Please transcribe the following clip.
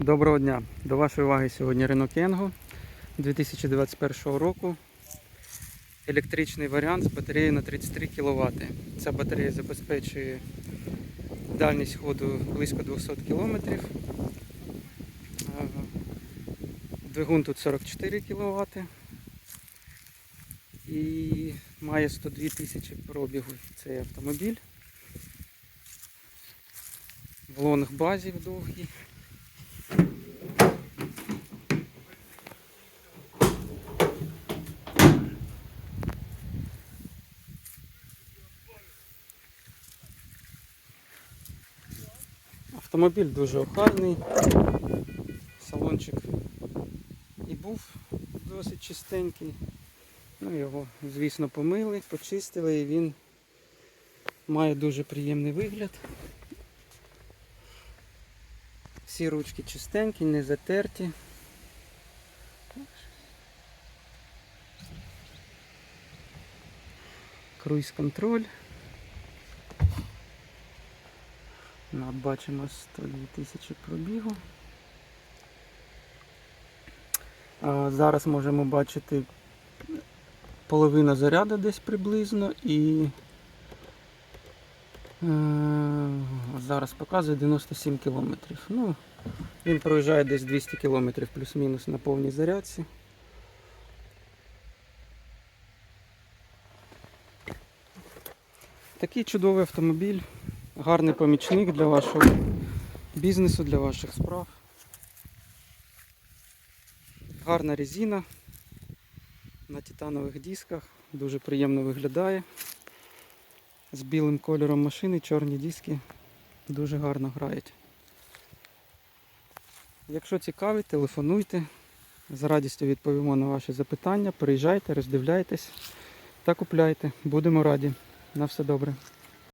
Доброго дня! До вашої уваги сьогодні Renault Kangoo 2021 року. Електричний варіант з батареєю на 33 кВт. Ця батарея забезпечує дальність ходу близько 200 км. Двигун тут 44 кВт. І має 102 тисячі пробігу цей автомобіль. В лонг базі в Автомобіль дуже охайний. Салончик і був досить чистенький. Ну, його, звісно, помили, почистили і він має дуже приємний вигляд. Всі ручки чистенькі, не затерті. Круїз контроль. Ну, от бачимо 102 тисячі пробігу. Зараз можемо бачити половина заряду десь приблизно і е, зараз показує 97 кілометрів. Ну, він проїжджає десь 200 кілометрів плюс-мінус на повній зарядці. Такий чудовий автомобіль, гарний помічник для вашого бізнесу, для ваших справ. Гарна резина на титанових дисках, дуже приємно виглядає. З білим кольором машини, чорні диски дуже гарно грають. Якщо цікавить, телефонуйте. З радістю відповімо на ваші запитання. Приїжджайте, роздивляйтесь та купляйте. Будемо раді. На все добре.